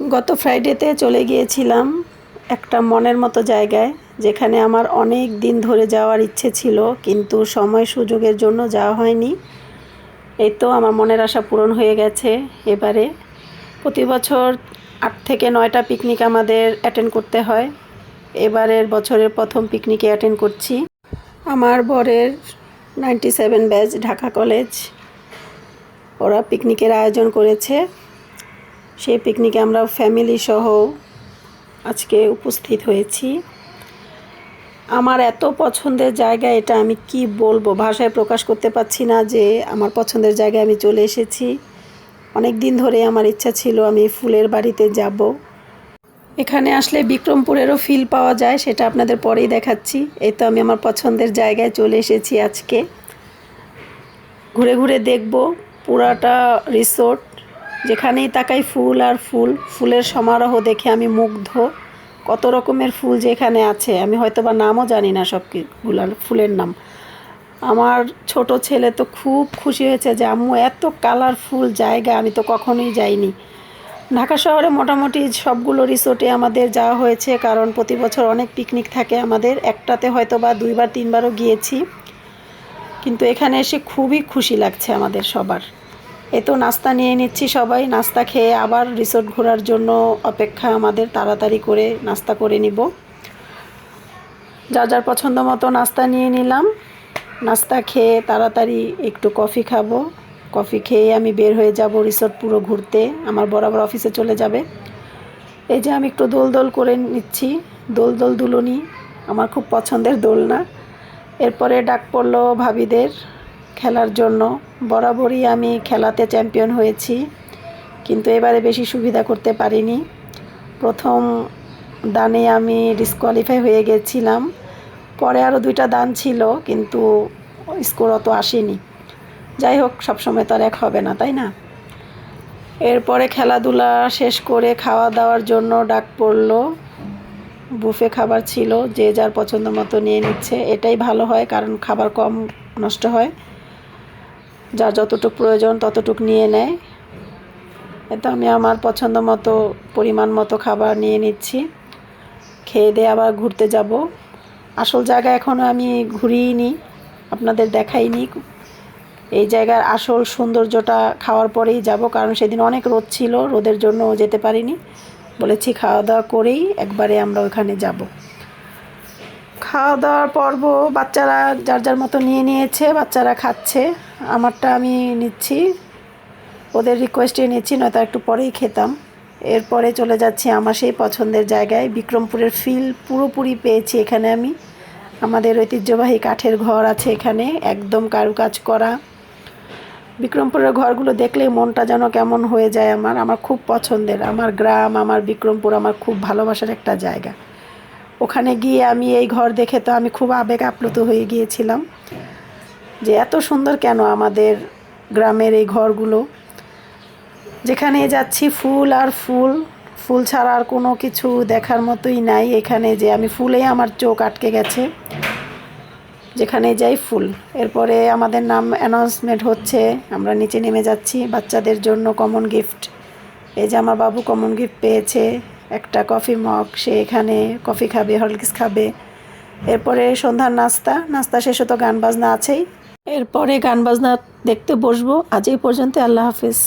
গত ফ্রাইডেতে চলে গিয়েছিলাম একটা মনের মতো জায়গায়, যেখানে আমার অনেক দিন ধরে যাওয়ার ইচ্ছে ছিল, কিন্তু সময় সুযোগের জন্য যাওয়া হয়নি। এই তো আমার মনের আশা পূরণ হয়ে গেছে। এবারে প্রতি বছর আট থেকে নয়টা পিকনিক আমাদের অ্যাটেন্ড করতে হয়। এবারের বছরের প্রথম পিকনিকে অ্যাটেন্ড করছি। আমার বরের ninety seven batch Dhaka college ওরা পিকনিকের আয়োজন করেছে। সেই পিকনিকে আমরা ফ্যামিলি সহ আজকে উপস্থিত হয়েছি। আমার এত পছন্দের জায়গা এটা আমি কি বলব? ভাষায় প্রকাশ করতে পারছি না যে আমার পছন্দের জায়গায় আমি চলে এসেছি। অনেক দিন ধরে আমার ইচ্ছা ছিল আমি ফুলের বাড়িতে যাব। এখানে আসলে বিক্রমপুরেরও ফিল পাওয়া যায়, সেটা আপনাদের পরেই দেখাচ্ছি। এই তো আমি আমার পছন্দের জায়গায় চলে এসেছি আজকে। ঘুরে ঘুরে দেখব পুরাটা রিসোর্ট যেখানেই তাকাই ফুল আর ফুল, ফুলের সমারোহ দেখে আমি মুগ্ধ। কত রকমের ফুল যে এখানে আছে, আমি হয়তো বা নামও জানি না সবগুলার ফুলের নাম। আমার ছোট ছেলে তো খুব খুশি হয়েছে যে, আম্মু, এত কালারফুল জায়গা, আমি তো কখনোই যাইনি। ঢাকা শহরে মোটামুটি সবগুলো রিসোর্টে আমাদের যাওয়া হয়েছে, কারণ প্রতি বছর অনেক পিকনিক থাকে আমাদের। একটাতে হয়তো বা দুইবার, তিনবারও গিয়েছি। কিন্তু এখানে এসে খুবই খুশি লাগছে আমাদের সবার। এ তো নাস্তা নিয়ে নিচ্ছি সবাই। নাস্তা খেয়ে আবার রিসোর্ট ঘোরার জন্য অপেক্ষা আমাদের তাড়াতাড়ি করে নাস্তা করে নিব। যার যার পছন্দ মতো নাস্তা নিয়ে নিলাম। নাস্তা খেয়ে তাড়াতাড়ি একটু কফি খাব। কফি খেয়ে আমি বের হয়ে যাব রিসোর্ট পুরো ঘুরতে। আমার বরাবর অফিসে চলে যাবে। এই যে আমি একটু দোল দোল করে নিচ্ছি। দোল দোল দুলুনি। আমার খুব পছন্দের দোলনা। এরপরে ডাক পড়ল ভাবিদের। খেলার জন্য। বরাবরই আমি খেলাতে চ্যাম্পিয়ন হয়েছি, কিন্তু এবারে বেশি সুবিধা করতে পারিনি। প্রথম দানে আমি ডিসকোয়ালিফাই হয়ে গেছিলাম। পরে আরও দুইটা দান ছিল, কিন্তু স্কোর অত আসেনি। যাই হোক, সবসময় তো আর এক হবে না, তাই না? এরপরে খেলাধুলা শেষ করে খাওয়া দাওয়ার জন্য ডাক পড়ল। বুফে খাবার ছিল, যে যার পছন্দ মতো নিয়ে নিচ্ছে। এটাই ভালো হয়, কারণ খাবার কম নষ্ট হয়। যার যতটুকু প্রয়োজন ততটুক নিয়ে নেয়। এতে আমি আমার পছন্দ মতো, পরিমাণ মতো খাবার নিয়ে নিচ্ছি। খেয়ে দিয়ে আবার ঘুরতে যাব। আসল জায়গা এখনও আমি ঘুরিয়ে আপনাদের দেখাইনি। এই জায়গার আসল সৌন্দর্যটা খাওয়ার পরেই যাব, কারণ সেদিন অনেক রোদ ছিল, রোদের জন্য যেতে পারিনি। বলেছি খাওয়া দাওয়া করেই একবারে আমরা ওখানে যাব। খাওয়া দাওয়ার পর্ব বাচ্চারা যার যার মতো নিয়ে নিয়েছে, বাচ্চারা খাচ্ছে। আমারটা আমি নিচ্ছি। ওদের রিকোয়েস্টে নিচ্ছি, নয়তো একটু পরেই খেতাম। এরপরে চলে যাচ্ছি আমার সেই পছন্দের জায়গায়, বিক্রমপুরের ফিল পুরোপুরি পেয়েছি এখানে আমি। আমাদের ঐতিহ্যবাহী কাঠের ঘর আছে এখানে, একদম কারুকাজ করা। বিক্রমপুরের ঘরগুলো দেখলে মনটা যেন কেমন হয়ে যায় আমার। আমার খুব পছন্দের, আমার গ্রাম, আমার বিক্রমপুর, আমার খুব ভালোবাসার একটা জায়গা। ওখানে গিয়ে আমি এই ঘর দেখে তো আমি খুব আবেগ আপ্লুত হয়ে গিয়েছিলাম যে এত সুন্দর কেন আমাদের গ্রামের এই ঘরগুলো। যেখানে যাচ্ছি ফুল আর ফুল ফুল ছাড়া আর কোনো কিছু দেখার মতোই নাই এখানে যে আমি ফুলেই আমার চোখ আটকে গেছে। যেখানে যাই ফুল। এরপরে আমাদের নাম অ্যানাউন্সমেন্ট হচ্ছে, আমরা নিচে নেমে যাচ্ছি, বাচ্চাদের জন্য কমন গিফট এই যে আমার বাবু কমন গিফট পেয়েছে একটা কফি মগ, সে এখানে কফি খাবে হরলিক্স খাবে। এরপরে সন্ধ্যার নাস্তা নাস্তা শেষে তো গান বাজনা আছেই। এরপরে গান বাজনা দেখতে বসবো। আজ এই পর্যন্ত আল্লাহ হাফিজ।